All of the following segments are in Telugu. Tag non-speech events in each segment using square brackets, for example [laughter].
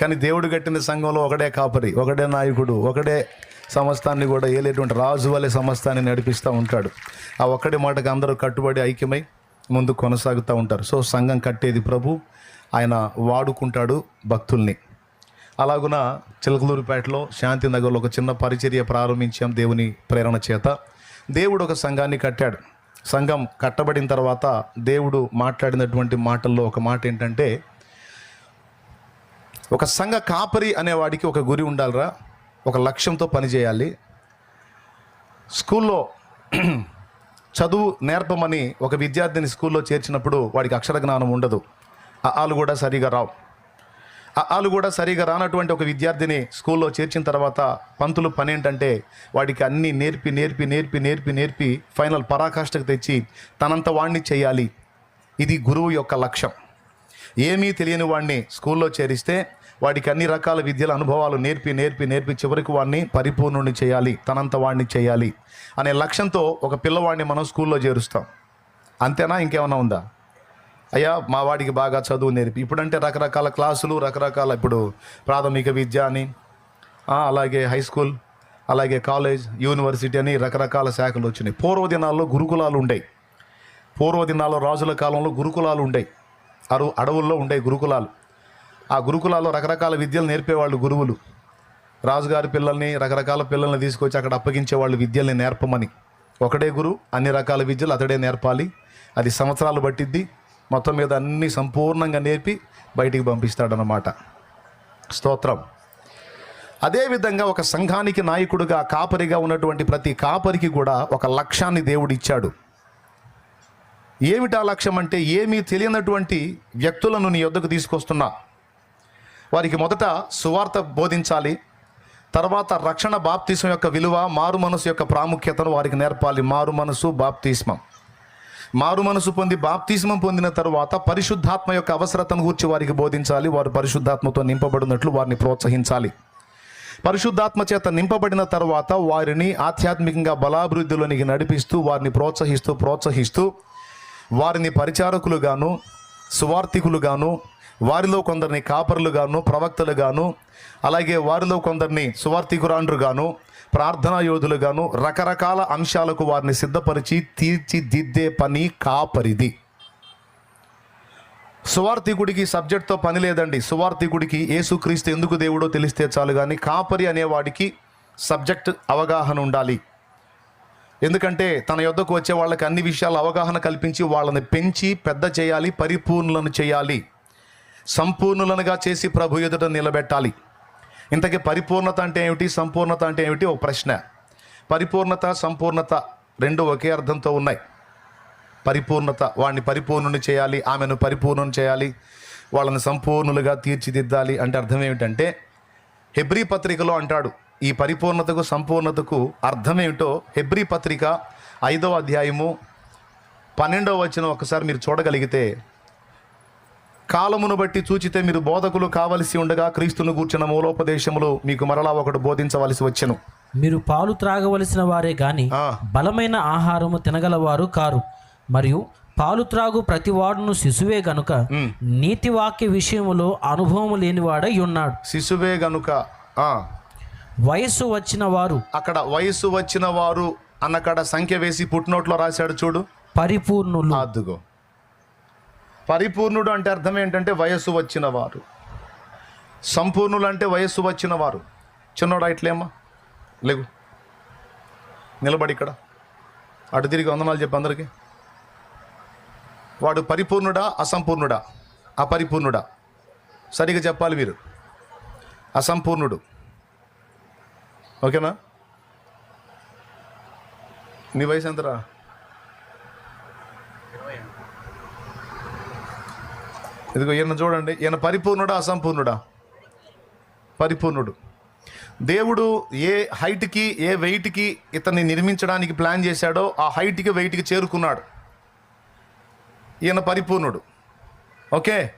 కానీ దేవుడు కట్టిన సంఘంలో ఒకడే కాపరి ఒకడే నాయకుడు ఒకడే సమస్తాన్ని కూడా ఏలేటువంటి రాజు వలె సమస్తాన్ని నడిపిస్తూ ఉంటాడు. ఆ ఒక్కడి మాటకు అందరూ కట్టుబడి ఐక్యమై ముందు కొనసాగుతూ ఉంటారు. సో సంఘం కట్టేది ప్రభు ఆయన వాడుకుంటాడు భక్తుల్ని. అలాగున చిలకలూరుపేటలో శాంతినగర్లో ఒక చిన్న పరిచర్య ప్రారంభించాం దేవుని ప్రేరణ చేత. దేవుడు ఒక సంఘాన్ని కట్టాడు. సంఘం కట్టబడిన తర్వాత దేవుడు మాట్లాడినటువంటి మాటల్లో ఒక మాట ఏంటంటే ఒక సంఘ కాపరి అనేవాడికి ఒక గురి ఉండాలిరా. ఒక లక్ష్యంతో పనిచేయాలి స్కూల్లో [clears throat] చదువు నేర్పమని ఒక విద్యార్థిని స్కూల్లో చేర్చినప్పుడు వాడికి అక్షర జ్ఞానం ఉండదు. ఆ ఆలు కూడా సరిగా రావు. ఆ ఆలు కూడా సరిగా రానటువంటి ఒక విద్యార్థిని స్కూల్లో చేర్చిన తర్వాత పంతులు పని ఏంటంటే వాడికి అన్నీ నేర్పి నేర్పి నేర్పి నేర్పి నేర్పి ఫైనల్ పరాకాష్ఠకు తెచ్చి తనంత వాణ్ణి చేయాలి. ఇది గురువు యొక్క లక్ష్యం. ఏమీ తెలియని వాడిని స్కూల్లో చేరిస్తే వాడికి అన్ని రకాల విద్యల అనుభవాలు నేర్పి నేర్పి నేర్పి చివరికి వాడిని పరిపూర్ణుని చేయాలి తనంత వాడిని చేయాలి అనే లక్ష్యంతో ఒక పిల్లవాడిని మనం స్కూల్లో చేరుస్తాం. అంతేనా? ఇంకేమైనా ఉందా? అయ్యా మా వాడికి బాగా చదువు నేర్పి. ఇప్పుడంటే రకరకాల క్లాసులు రకరకాల ఇప్పుడు ప్రాథమిక విద్య అని అలాగే హై స్కూల్ అలాగే కాలేజ్ యూనివర్సిటీ అని రకరకాల శాఖలు వచ్చినాయి. పూర్వ దినాల్లో గురుకులాలు ఉండేవి పూర్వ దినాల్లో రాజుల కాలంలో గురుకులాలు ఉండేవి అరు అడవుల్లో ఉండే గురుకులాలు. ఆ గురుకులాల్లో రకరకాల విద్యలు నేర్పేవాళ్ళు గురువులు. రాజుగారి పిల్లల్ని రకరకాల పిల్లల్ని తీసుకొచ్చి అక్కడ అప్పగించేవాళ్ళు విద్యల్ని నేర్పమని. ఒకడే గురు అన్ని రకాల విద్యలు అతడే నేర్పాలి. అది సంవత్సరాలు పట్టిద్ది. మొత్తం మీద అన్ని సంపూర్ణంగా నేర్పి బయటికి పంపిస్తాడనమాట స్తోత్రం. అదేవిధంగా ఒక సంఘానికి నాయకుడిగా కాపరిగా ఉన్నటువంటి ప్రతి కాపరికి కూడా ఒక లక్ష్యాన్ని దేవుడు ఇచ్చాడు. ఏమిటా లక్ష్యం అంటే ఏమీ తెలియనటువంటి వ్యక్తులను నీ యొద్దకు తీసుకొస్తున్నా. వారికి మొదట సువార్త బోధించాలి తర్వాత రక్షణ బాప్తిసం యొక్క విలువ మారు మనసు యొక్క ప్రాముఖ్యతను వారికి నేర్పాలి. మారు మనసు బాప్తిస్మం. మారు మనసు పొంది బాప్తిస్మం పొందిన తర్వాత పరిశుద్ధాత్మ యొక్క అవసరతను గురించి వారికి బోధించాలి. వారు పరిశుద్ధాత్మతో నింపబడినట్లు వారిని ప్రోత్సహించాలి. పరిశుద్ధాత్మ చేత నింపబడిన తర్వాత వారిని ఆధ్యాత్మికంగా బలాభివృద్ధిలోనికి నడిపిస్తూ వారిని ప్రోత్సహిస్తూ ప్రోత్సహిస్తూ వారిని పరిచారకులుగాను సువార్థికులుగాను వారిలో కొందరిని కాపరులుగాను ప్రవక్తలుగాను అలాగే వారిలో కొందరిని సువార్థికురాండ్రుగాను ప్రార్థనా యోధులుగాను రకరకాల అంశాలకు వారిని సిద్ధపరిచి తీర్చిదిద్దే పని కాపరిది. సువార్థికుడికి సబ్జెక్ట్తో పని లేదండి. సువార్థికుడికి ఏసుక్రీస్తు ఎందుకు దేవుడో తెలిస్తే చాలు కానీ కాపరి అనేవాడికి సబ్జెక్ట్ అవగాహన ఉండాలి. ఎందుకంటే తన యొద్దకు వచ్చే వాళ్ళకి అన్ని విషయాల అవగాహన కల్పించి వాళ్ళని పెంచి పెద్ద చేయాలి పరిపూర్ణులను చేయాలి. సంపూర్ణులనుగా చేసి ప్రభు ఎదుట నిలబెట్టాలి. ఇంతకీ పరిపూర్ణత అంటే ఏమిటి? సంపూర్ణత అంటే ఏమిటి? ఒక ప్రశ్న. పరిపూర్ణత సంపూర్ణత రెండు ఒకే అర్థంతో ఉన్నాయి. పరిపూర్ణత వాడిని పరిపూర్ణుని చేయాలి ఆమెను పరిపూర్ణం చేయాలి వాళ్ళని సంపూర్ణులుగా తీర్చిదిద్దాలి అంటే అర్థం ఏమిటంటే హెబ్రీ పత్రికలో అంటాడు ఈ పరిపూర్ణతకు సంపూర్ణతకు అర్థం ఏమిటో హెబ్రీ పత్రిక ఐదవ అధ్యాయము పన్నెండవ వచ్చిన ఒకసారి మీరు చూడగలిగితే కాలమును బట్టి చూచితే మీరు బోధకులు కావలసి ఉండగా క్రీస్తును కూర్చున్న మూలోపదేశములు మీకు మరలా ఒకటి బోధించవలసి వచ్చెను. మీరు పాలు త్రాగవలసిన వారే గాని. బలమైన ఆహారము తినగలవారు కారు. మరియు పాలు త్రాగు ప్రతివాడును శిశువే గనుక నీతి వాక్య విషయములో అనుభవం లేనివాడై ఉన్నాడు. శిశువే గనుక వయస్సు వచ్చిన వారు. అక్కడ వయస్సు వచ్చిన వారు అన్నకాడ సంఖ్య వేసి పుట్టినోట్లో రాశాడు చూడు. పరిపూర్ణులు. అదుగో. పరిపూర్ణుడు అంటే అర్థం ఏంటంటే వయస్సు వచ్చిన వారు సంపూర్ణులు అంటే వయస్సు వచ్చిన వారు చిన్నోడా ఇట్లేమ్మా? లేవు. నిలబడి ఇక్కడ. అటు తిరిగి వందనాలు చెప్పి అందరికీ. వాడు పరిపూర్ణుడా అసంపూర్ణుడా? అపరిపూర్ణుడా? సరిగా చెప్పాలి మీరు అసంపూర్ణుడు. ఓకేనా? నీ వయసు ఎంతరా? ఇదిగో ఈయన చూడండి ఈయన పరిపూర్ణుడా అసంపూర్ణుడా? పరిపూర్ణుడు. దేవుడు ఏ హైట్కి ఏ వెయిట్కి ఇతన్ని నిర్మించడానికి ప్లాన్ చేశాడో ఆ హైట్కి వెయిట్కి చేరుకున్నాడు. ఈయన పరిపూర్ణుడు. ఓకే?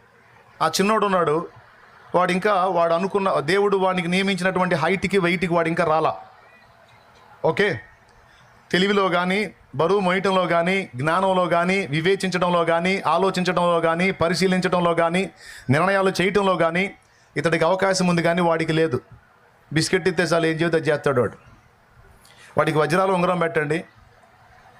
ఆ చిన్నోడు ఉన్నాడు. వాడు ఇంకా వాడు అనుకున్న దేవుడు వాడికి నియమించినటువంటి హైట్కి వెయిట్కి వాడు ఇంకా రాలా. ఓకే? తెలివిలో కానీ బరువు మోయటంలో కానీ జ్ఞానంలో కానీ వివేచించడంలో కానీ ఆలోచించడంలో కానీ పరిశీలించడంలో కానీ నిర్ణయాలు చేయటంలో కానీ ఇతడికి అవకాశం ఉంది కానీ వాడికి లేదు. బిస్కెట్ ఇస్తే చాలు ఏం చేస్తే చేస్తాడు వాడు? వాడికి వజ్రాలు ఉంగరం పెట్టండి.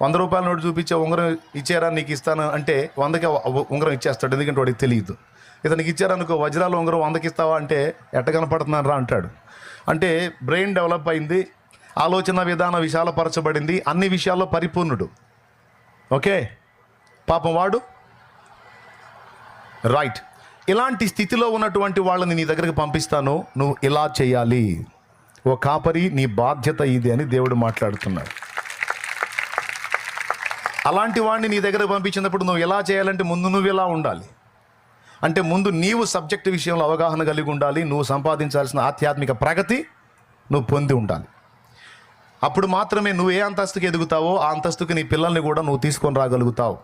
వంద రూపాయల నోటు చూపించే ఉంగరం ఇచ్చారా? నీకు ఇస్తాను అంటే వందకి ఉంగరం ఇచ్చేస్తాడు. ఎందుకంటే వాడికి తెలియదు. ఇతనికి ఇచ్చారనుకో వజ్రాల ఉంగరం వందకి ఇస్తావా అంటే ఎట్ట కనపడుతున్నాను రా అంటాడు. అంటే బ్రెయిన్ డెవలప్ అయింది. ఆలోచన విధానం విశాలపరచబడింది. అన్ని విషయాల్లో పరిపూర్ణుడు. ఓకే? పాపం వాడు? రైట్. ఇలాంటి స్థితిలో ఉన్నటువంటి వాళ్ళని నీ దగ్గరికి పంపిస్తాను. నువ్వు ఇలా చేయాలి. ఓ కాపరి నీ బాధ్యత ఇది అని దేవుడు మాట్లాడుతున్నాడు. అలాంటి వాడిని నీ దగ్గరకు పంపించినప్పుడు నువ్వు ఎలా చేయాలంటే ముందు నువ్వు ఎలా ఉండాలి. అంటే ముందు నీవు సబ్జెక్ట్ విషయంలో అవగాహన కలిగి ఉండాలి. నువ్వు సంపాదించాల్సిన ఆధ్యాత్మిక ప్రగతి నువ్వు పొంది ఉండాలి. అప్పుడు మాత్రమే నువ్వు ఏ అంతస్తుకి ఎదుగుతావో ఆ అంతస్తుకి నీ పిల్లల్ని కూడా నువ్వు తీసుకొని రాగలుగుతావు.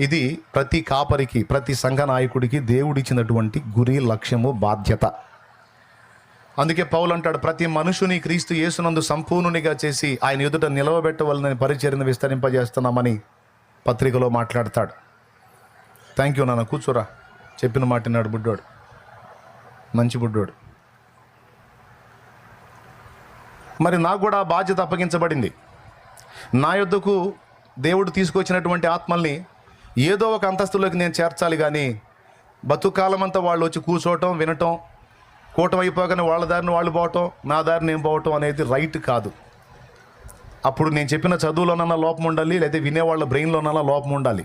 ఇది ప్రతి కాపరికి ప్రతి సంఘ నాయకుడికి దేవుడిచ్చినటువంటి గురి లక్ష్యము బాధ్యత. అందుకే పౌలు అంటాడు ప్రతి మనుషుని క్రీస్తు యేసునందు సంపూర్ణునిగా చేసి ఆయన ఎదుట నిలవబెట్టవలనని పరిచర్ని విస్తరింపజేస్తున్నామని పత్రికలో మాట్లాడతాడు. థ్యాంక్ యూ నాన్న కూర్చోరా. చెప్పిన మాట నాడు బుడ్డోడు. మంచి బుడ్డోడు. మరి నాకు కూడా బాధ్యత అప్పగించబడింది. నా యొద్దకు దేవుడు తీసుకొచ్చినటువంటి ఆత్మల్ని ఏదో ఒక అంతస్తులోకి నేను చేర్చాలి కానీ బతుకాలం అంతా వాళ్ళు వచ్చి కూర్చోవటం వినటం కూటం అయిపోగానే వాళ్ళ దారిని వాళ్ళు పోవటం నా దారిని నేను పోవటం అనేది రైట్ కాదు. అప్పుడు నేను చెప్పిన చదువులోనన్నా లోపం ఉండాలి లేదా వినేవాళ్ళ బ్రెయిన్లోనన్నా లోపం ఉండాలి.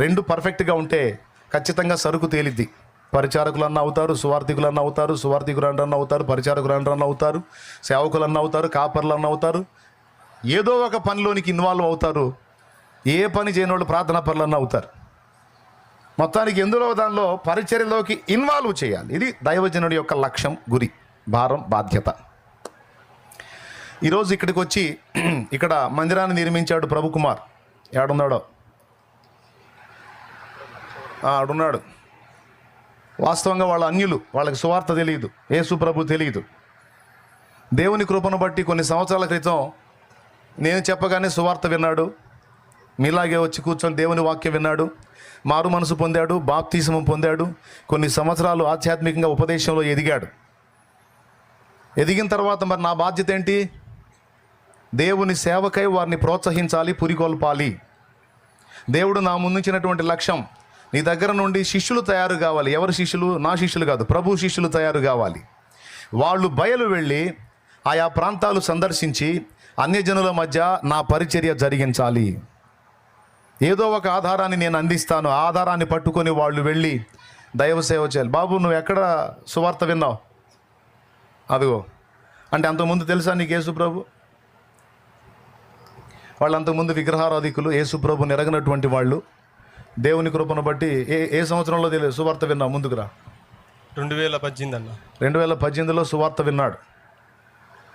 రెండు పర్ఫెక్ట్గా ఉంటే ఖచ్చితంగా సరుకు తేలిద్ది. పరిచారకులన్న అవుతారు సువార్థికులన్న అవుతారు సువార్థికులన్నా అవుతారు పరిచారకులన్నా అవుతారు సేవకులన్నా అవుతారు కాపర్లన్నా అవుతారు. ఏదో ఒక పనిలోనికి ఇన్వాల్వ్ అవుతారు. ఏ పని చేయని వాళ్ళు ప్రార్థన పనులన్నా అవుతారు. మొత్తానికి ఎందులో దానిలో పరిచర్యలోకి ఇన్వాల్వ్ చేయాలి. ఇది దైవజనుడి యొక్క లక్ష్యం గురి భారం బాధ్యత. ఈరోజు ఇక్కడికి వచ్చి [clears throat] ఇక్కడ మందిరాన్ని నిర్మించాడు ప్రభుకుమార్. ఏడున్నాడో? ఆడున్నాడు. వాస్తవంగా వాళ్ళ అన్యులు వాళ్ళకి సువార్త తెలియదు యేసు ప్రభు తెలియదు. దేవుని కృపను బట్టి కొన్ని సంవత్సరాల క్రితం నేను చెప్పగానే సువార్త విన్నాడు. మీలాగే వచ్చి కూర్చొని దేవుని వాక్యం విన్నాడు. మారు మనసు పొందాడు బాప్తీసము పొందాడు. కొన్ని సంవత్సరాలు ఆధ్యాత్మికంగా ఉపదేశంలో ఎదిగాడు. ఎదిగిన తర్వాత మరి నా బాధ్యత ఏంటి? దేవుని సేవకై వారిని ప్రోత్సహించాలి పురికొల్పాలి. దేవుడు నా ముందుంచినటువంటి లక్ష్యం నీ దగ్గర నుండి శిష్యులు తయారు కావాలి. ఎవరు శిష్యులు? నా శిష్యులు కాదు. ప్రభు శిష్యులు తయారు కావాలి. వాళ్ళు బయలు వెళ్ళి ఆయా ప్రాంతాలు సందర్శించి అన్యజనుల మధ్య నా పరిచర్య జరిగించాలి. ఏదో ఒక ఆధారాన్ని నేను అందిస్తాను. ఆ ఆధారాన్ని పట్టుకొని వాళ్ళు వెళ్ళి దైవ సేవ చేయాలి. బాబు నువ్వు ఎక్కడ సువార్త విన్నావు? అదిగో. అంటే అంతకుముందు తెలుసా నీకు యేసుప్రభు వాళ్ళు అంతకుముందు విగ్రహారాధికులు యేసుప్రభు నెరగనటువంటి వాళ్ళు. దేవుని కృపను బట్టి ఏ ఏ సంవత్సరంలో తెలియదు సువార్త విన్నావు ముందుకురా. రెండు వేల పద్దెనిమిది అన్న. రెండు వేల పద్దెనిమిదిలో సువార్త విన్నాడు.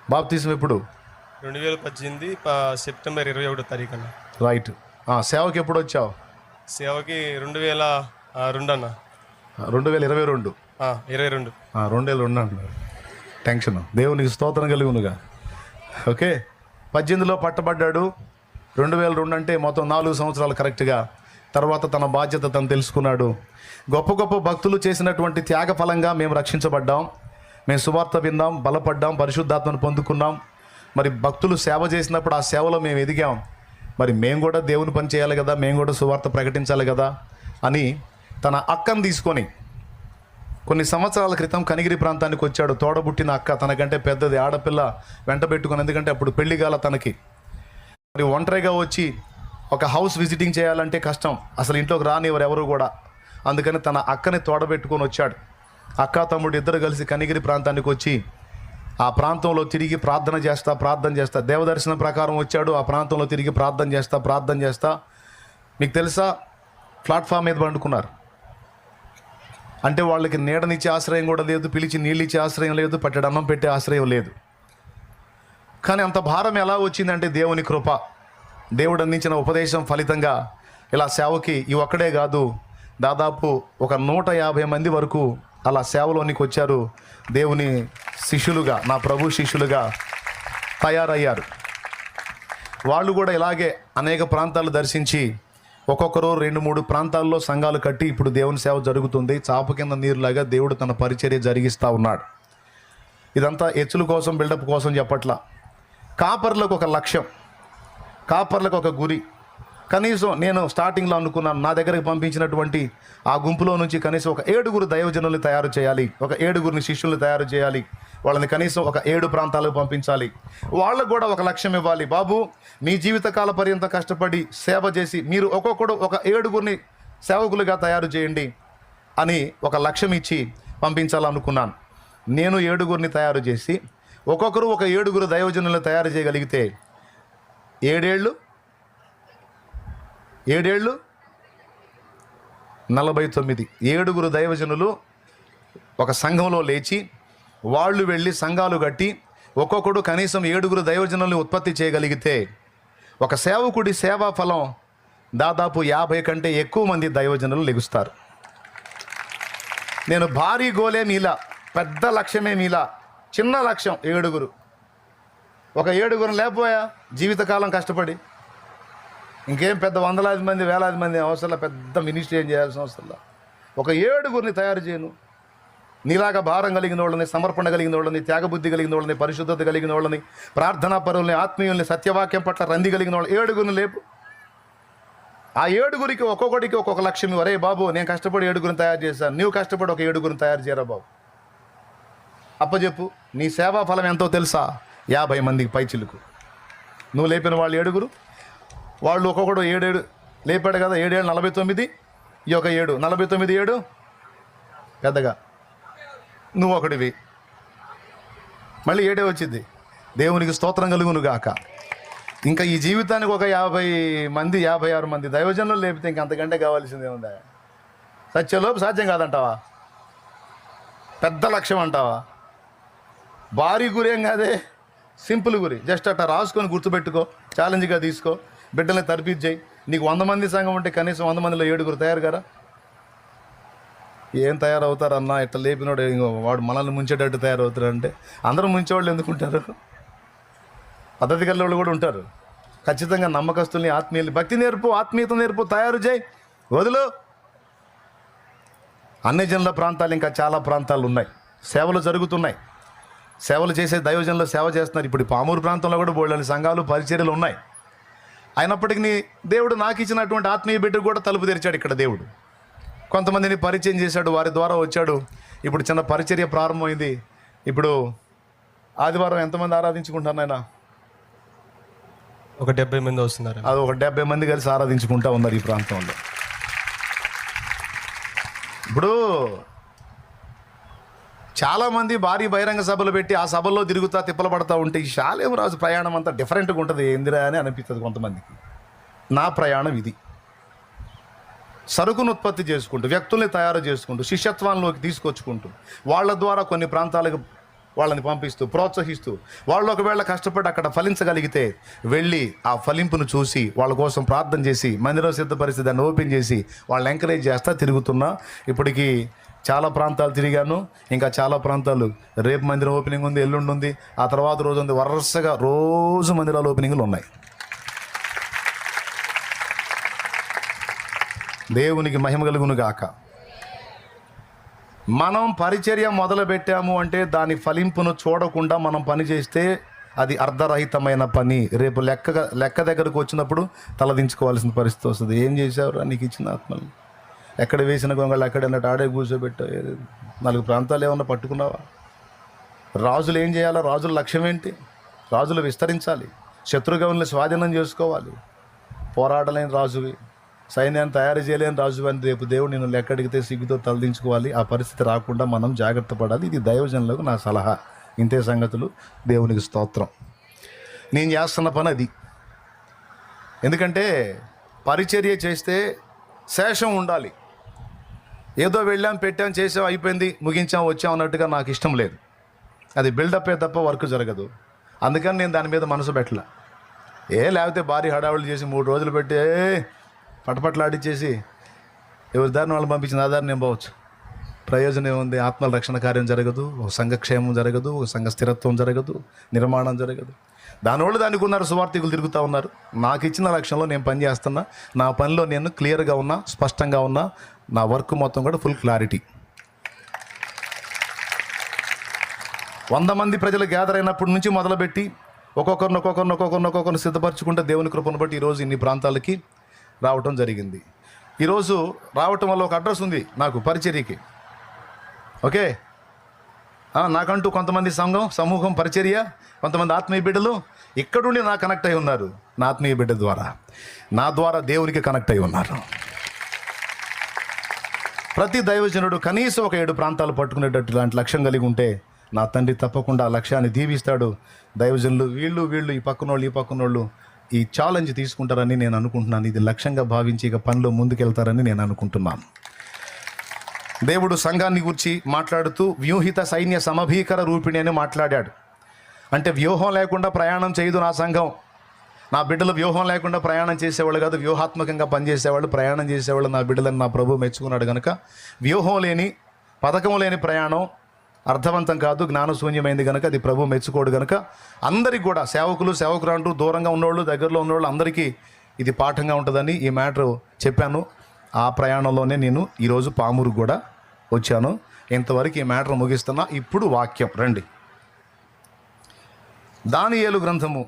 బాప్తీసం ఎప్పుడు? రెండు వేల పద్దెనిమిది సెప్టెంబర్ ఇరవై ఒకటో తారీఖు అన్న రైట్ సేవకి ఎప్పుడు వచ్చావు? సేవకి రెండు వేల రెండు అన్న రెండు వేల ఇరవై రెండు. ఇరవై రెండు. ఆ, రెండేళ్ళు ఉన్నాడు టెన్షన్ దేవునికి స్తోత్రం కలిగి ఉందిగా ఓకే. పద్దెనిమిదిలో పట్టబడ్డాడు. రెండు వేల రెండు అంటే మొత్తం నాలుగు సంవత్సరాలు కరెక్ట్గా తర్వాత తన బాధ్యత తను తెలుసుకున్నాడు. గొప్ప గొప్ప భక్తులు చేసినటువంటి త్యాగ ఫలంగా మేము రక్షించబడ్డాం. మేము సువార్త విన్నాం బలపడ్డాం పరిశుద్ధాత్మను పొందుకున్నాం. మరి భక్తులు సేవ చేసినప్పుడు ఆ సేవలో మేము ఎదిగాం. మరి మేము కూడా దేవుని పని చేయాలి కదా మేము కూడా సువార్త ప్రకటించాలి కదా అని తన అక్కను తీసుకొని కొన్ని సంవత్సరాల క్రితం కనిగిరి ప్రాంతానికి వచ్చాడు. తోడబుట్టిన అక్క తనకంటే పెద్దది ఆడపిల్ల వెంట పెట్టుకుని ఎందుకంటే అప్పుడు పెళ్ళి కాల తనకి. మరి ఒంటరిగా వచ్చి ఒక హౌస్ విజిటింగ్ చేయాలంటే కష్టం. అసలు ఇంట్లోకి రానివ్వరు ఎవరు కూడా. అందుకని తన అక్కని తోడబెట్టుకొని వచ్చాడు. అక్క తమ్ముడు ఇద్దరు కలిసి కనిగిరి ప్రాంతానికి వచ్చి ఆ ప్రాంతంలో తిరిగి ప్రార్థన చేస్తా ప్రార్థన చేస్తా. దేవదర్శనం ప్రకారం వచ్చాడు ఆ ప్రాంతంలో తిరిగి ప్రార్థన చేస్తా ప్రార్థన చేస్తా. మీకు తెలుసా? ప్లాట్ఫామ్ మీద పండుకున్నారు. అంటే వాళ్ళకి నీడనిచ్చే ఆశ్రయం కూడా లేదు పిలిచి నీళ్ళు ఇచ్చే ఆశ్రయం లేదు పట్టెడు పెట్టే ఆశ్రయం లేదు. కానీ అంత భారం ఎలా వచ్చిందంటే దేవుని కృప. దేవుడు అందించిన ఉపదేశం ఫలితంగా ఇలా సేవకి ఈ ఒక్కడే కాదు దాదాపు ఒక నూట యాభై మంది వరకు అలా సేవలోనికి వచ్చారు. దేవుని శిష్యులుగా నా ప్రభు శిష్యులుగా తయారయ్యారు. వాళ్ళు కూడా ఇలాగే అనేక ప్రాంతాలు దర్శించి ఒక్కొక్కరు రెండు మూడు ప్రాంతాల్లో సంఘాలు కట్టి ఇప్పుడు దేవుని సేవ జరుగుతుంది. చాప కింద నీరులాగా దేవుడు తన పరిచర్య జరిగిస్తూ ఉన్నాడు. ఇదంతా హెచ్చుల కోసం బిల్డప్ కోసం చెప్పట్లా. కాపర్లకు ఒక లక్ష్యం. కాపర్లకు ఒక గురి. కనీసం నేను స్టార్టింగ్లో అనుకున్నాను నా దగ్గరకు పంపించినటువంటి ఆ గుంపులో నుంచి కనీసం ఒక ఏడుగురు దైవజనుల్ని తయారు చేయాలి ఒక ఏడుగురిని శిష్యుల్ని తయారు చేయాలి వాళ్ళని కనీసం ఒక ఏడు ప్రాంతాలకు పంపించాలి. వాళ్ళకు కూడా ఒక లక్ష్యం ఇవ్వాలి. బాబు మీ జీవితకాల పర్యంతం కష్టపడి సేవ చేసి మీరు ఒక్కొక్కడు ఒక ఏడుగురిని సేవకులుగా తయారు చేయండి అని ఒక లక్ష్యం ఇచ్చి పంపించాలనుకున్నాను. నేను ఏడుగురిని తయారు చేసి ఒక్కొక్కరు ఒక ఏడుగురు దైవజనులను తయారు చేయగలిగితే ఏడేళ్ళు? ఏడేళ్ళు? నలభై తొమ్మిది. ఏడుగురు దైవజనులు ఒక సంఘంలో లేచి వాళ్ళు వెళ్ళి సంఘాలు కట్టి ఒక్కొక్కడు కనీసం ఏడుగురు దైవజనుల్ని ఉత్పత్తి చేయగలిగితే ఒక సేవకుడి సేవా ఫలం దాదాపు యాభై కంటే ఎక్కువ మంది దైవజనులు లెగుస్తారు. నేను భారీ గోలే మీలా పెద్ద లక్ష్యమే మీలా చిన్న లక్ష్యం ఏడుగురు. ఒక ఏడుగురు లేకపోయా? జీవితకాలం కష్టపడి. ఇంకేం పెద్ద వందలాది మంది వేలాది మంది అవసరంలో పెద్ద మినిస్ట్రీ ఏం చేయాల్సిన అవసరంలో ఒక ఏడుగురిని తయారు చేయను. నీలాగా భారం కలిగిన వాళ్ళని సమర్పణ కలిగిన వాళ్ళని త్యాగబుద్ధి కలిగిన వాళ్ళని పరిశుద్ధత కలిగిన వాళ్ళని ప్రార్థనా పరుల్ని ఆత్మీయుల్ని సత్యవాక్యం పట్ల రంది కలిగిన వాళ్ళు ఏడుగురిని లేపు. ఆ ఏడుగురికి ఒక్కొక్కడికి ఒక్కొక్క లక్ష్యం ఇవ్వు. బాబు నేను కష్టపడి ఏడుగురిని తయారు చేశాను నీవు కష్టపడి ఒక ఏడుగురిని తయారు చేయరా బాబు? అప్పచెప్పు నీ సేవా ఫలం ఎంతో తెలుసా? యాభై మందికి పైచిలుకు నువ్వు లేపిన వాళ్ళు ఏడుగురు వాళ్ళు ఒక్కొక్కడు ఏడేడు లేపాడు కదా ఏడేడు నలభై తొమ్మిది ఈ ఒక ఏడు నలభై తొమ్మిది ఏడు? పెద్దగా. నువ్వు ఒకటివి. మళ్ళీ ఏడే వచ్చింది. దేవునికి స్తోత్రం కలుగును గాక. ఇంకా ఈ జీవితానికి ఒక యాభై మంది యాభై ఆరు మంది దైవజనులు లేపితే ఇంక అంతకంటే కావాల్సిందే ఉందా సత్యలోపు సాధ్యం కాదంటావా? పెద్ద లక్ష్యం అంటావా? భారీ గురేం కాదే. సింపుల్ గురి. జస్ట్ అట్లా రాసుకొని గుర్తుపెట్టుకో ఛాలెంజ్గా తీసుకో. బిడ్డల్ని తర్పిచ్చేయి నీకు వంద మంది సంఘం ఉంటే కనీసం వంద మందిలో ఏడుగురు తయారు కదా ఏం తయారవుతారన్నా ఇట్లా లేపినోడు ఇంకో వాడు మనల్ని ముంచేటట్టు తయారవుతారంటే అందరూ ముంచేవాళ్ళు ఎందుకుంటారు? పద్ధతి గల వాళ్ళు కూడా ఉంటారు. ఖచ్చితంగా నమ్మకస్తుల్ని ఆత్మీయులు భక్తి నేర్పు ఆత్మీయత నేర్పు తయారు చేయి. వదులు. అన్ని జనుల ప్రాంతాలు ఇంకా చాలా ప్రాంతాలు ఉన్నాయి. సేవలు జరుగుతున్నాయి. సేవలు చేసే దైవజనులు సేవ చేస్తున్నారు. ఇప్పుడు పామూరు ప్రాంతంలో కూడా బోళ్ళని సంఘాలు పరిచర్యలు ఉన్నాయి. అయినప్పటికీ దేవుడు నాకు ఇచ్చినటువంటి ఆత్మీయ బిడ్డకు కూడా తలుపు తెరిచాడు ఇక్కడ దేవుడు. కొంతమందిని పరిచయం చేశాడు వారి ద్వారా వచ్చాడు. ఇప్పుడు చిన్న పరిచర్య ప్రారంభమైంది. ఇప్పుడు ఆదివారం ఎంతమంది ఆరాధించుకుంటారు నాయన? ఒక డెబ్బై మంది వస్తున్నారు. అది ఒక డెబ్బై మంది కలిసి ఆరాధించుకుంటా ఉన్నారు ఈ ప్రాంతంలో. ఇప్పుడు చాలామంది భారీ బహిరంగ సభలు పెట్టి ఆ సభల్లో తిరుగుతా తిప్పలు పడతా ఉంటే ఈ శాలేం రాజు ప్రయాణం అంతా డిఫరెంట్గా ఉంటుంది ఏందిరా అని అనిపిస్తుంది కొంతమందికి. నా ప్రయాణం ఇది. సరుకును ఉత్పత్తి చేసుకుంటూ వ్యక్తుల్ని తయారు చేసుకుంటూ శిష్యత్వంలోకి తీసుకొచ్చుకుంటూ వాళ్ళ ద్వారా కొన్ని ప్రాంతాలకు వాళ్ళని పంపిస్తూ ప్రోత్సహిస్తూ వాళ్ళు ఒకవేళ కష్టపడి అక్కడ ఫలించగలిగితే వెళ్ళి ఆ ఫలింపును చూసి వాళ్ళ కోసం ప్రార్థన చేసి మందిరం సిద్ధపరిచి దాన్ని ఓపెన్ చేసి వాళ్ళని ఎంకరేజ్ చేస్తా తిరుగుతున్నా. ఇప్పటికీ చాలా ప్రాంతాలు తిరిగాను. ఇంకా చాలా ప్రాంతాలు రేపు మందిరం ఓపెనింగ్ ఉంది ఎల్లుండి ఉంది. ఆ తర్వాత రోజు ఉంది. వరుసగా రోజు మందిరాలు ఓపెనింగ్లు ఉన్నాయి. దేవునికి మహిమ కలుగును గాక మనం పరిచర్య మొదలు పెట్టాము అంటే దాని ఫలింపును చూడకుండా మనం పని చేస్తే అది అర్ధరహితమైన పని. రేపు లెక్క లెక్క దగ్గరకు వచ్చినప్పుడు తలదించుకోవాల్సిన పరిస్థితి వస్తుంది. ఏం చేశావురా నీకు ఇచ్చిన ఆత్మలు ఎక్కడ వేసిన గొంగళ్ళు ఎక్కడైనా అన్నట్టు ఆడే కూర్చోబెట్టావు. నాలుగు ప్రాంతాలు ఏమన్నా పట్టుకున్నావా? రాజులు ఏం చేయాలో? రాజుల లక్ష్యం ఏంటి? రాజులు విస్తరించాలి. శత్రుగవుల్ని స్వాధీనం చేసుకోవాలి. పోరాడలేని రాజువి. సైన్యాన్ని తయారు చేయలేని రాజు అని రేపు దేవుడు నేను లెక్కడిగితే సిగ్గుతో తలదించుకోవాలి. ఆ పరిస్థితి రాకుండా మనం జాగ్రత్త పడాలి. ఇది దైవజనులకు నా సలహా. ఇంతే సంగతులు. దేవునికి స్తోత్రం. నేను చేస్తున్న పని అది. ఎందుకంటే పరిచర్య చేస్తే శేషం ఉండాలి. ఏదో వెళ్ళాం పెట్టాం చేసాం అయిపోయింది ముగించాం వచ్చాం అన్నట్టుగా నాకు ఇష్టం లేదు. అది బిల్డప్ తప్ప వర్క్ జరగదు. అందుకని నేను దాని మీద మనసు పెట్టలే. ఏ లేకపోతే భారీ హడావులు చేసి మూడు రోజులు పెట్టి పటపట్లాడిచ్చేసి ఎవరి దారిని వాళ్ళు పంపించిన ఆధారం నేను పోవచ్చు. ప్రయోజనం ఏముంది? ఆత్మల రక్షణ కార్యం జరగదు. ఒక సంఘక్షేమం జరగదు. ఒక సంఘ స్థిరత్వం జరగదు. నిర్మాణం జరగదు. దానివల్ల దానికి ఉన్నారు సువార్థికులు తిరుగుతూ ఉన్నారు. నాకు ఇచ్చిన లక్ష్యంలో నేను పని చేస్తున్నా. నా పనిలో నేను క్లియర్గా ఉన్నా స్పష్టంగా ఉన్నా. నా వర్క్ మొత్తం కూడా ఫుల్ క్లారిటీ. వంద మంది ప్రజలు గ్యాదర్ అయినప్పటి నుంచి మొదలుపెట్టి ఒక్కొక్కరిని ఒక్కొక్కరిని ఒక్కొక్కరిని ఒక్కొక్కరిని సిద్ధపరచుకుంటే దేవుని కృపను బట్టి ఈరోజు ఇన్ని ప్రాంతాలకి రావటం జరిగింది. ఈరోజు రావటం వల్ల ఒక అడ్రస్ ఉంది నాకు పరిచర్యకి. ఓకే? నాకంటూ కొంతమంది సంఘం సమూహం పరిచర్య కొంతమంది ఆత్మీయ బిడ్డలు ఇక్కడుండి నా కనెక్ట్ అయి ఉన్నారు. నా ఆత్మీయ బిడ్డ ద్వారా. నా ద్వారా దేవునికి కనెక్ట్ అయి ఉన్నారు. ప్రతి దైవజనుడు కనీసం ఒక ఏడు ప్రాంతాలు పట్టుకునేటట్టు లాంటి లక్ష్యం కలిగి ఉంటే నా తండ్రి తప్పకుండా ఆ లక్ష్యాన్ని దీవిస్తాడు. దైవజనులు వీళ్ళు వీళ్ళు ఈ పక్కనోళ్ళు ఈ పక్కనోళ్ళు ఈ ఛాలెంజ్ తీసుకుంటారని నేను అనుకుంటున్నాను. ఇది లక్ష్యంగా భావించి ఇక పనిలో ముందుకెళ్తారని నేను అనుకుంటున్నాను. దేవుడు సంఘాన్ని గురించి మాట్లాడుతూ వ్యూహిత సైన్య సమభీకర రూపిణి అని మాట్లాడాడు. అంటే వ్యూహం లేకుండా ప్రయాణం చేయదు నా సంఘం. నా బిడ్డలు వ్యూహం లేకుండా ప్రయాణం చేసేవాళ్ళు కాదు వ్యూహాత్మకంగా పనిచేసేవాళ్ళు ప్రయాణం చేసేవాళ్ళు నా బిడ్డలను నా ప్రభు మెచ్చుకున్నాడు కనుక వ్యూహం లేని పథకం లేని ప్రయాణం అర్థవంతం కాదు జ్ఞానశూన్యమైంది కనుక అది ప్రభు మెచ్చుకోడు కనుక అందరికి కూడా సేవకులు సేవకురాంటూ దూరంగా ఉన్నవాళ్ళు దగ్గరలో ఉన్నవాళ్ళు అందరికీ ఇది పాఠంగా ఉంటుందని ఈ మ్యాటర్ చెప్పాను. ఆ ప్రయాణంలోనే నేను ఈరోజు పామూరు కూడా వచ్చాను. ఇంతవరకు ఈ మ్యాటర్ ముగిస్తున్నా. ఇప్పుడు వాక్యం రండి. దానియేలు గ్రంథము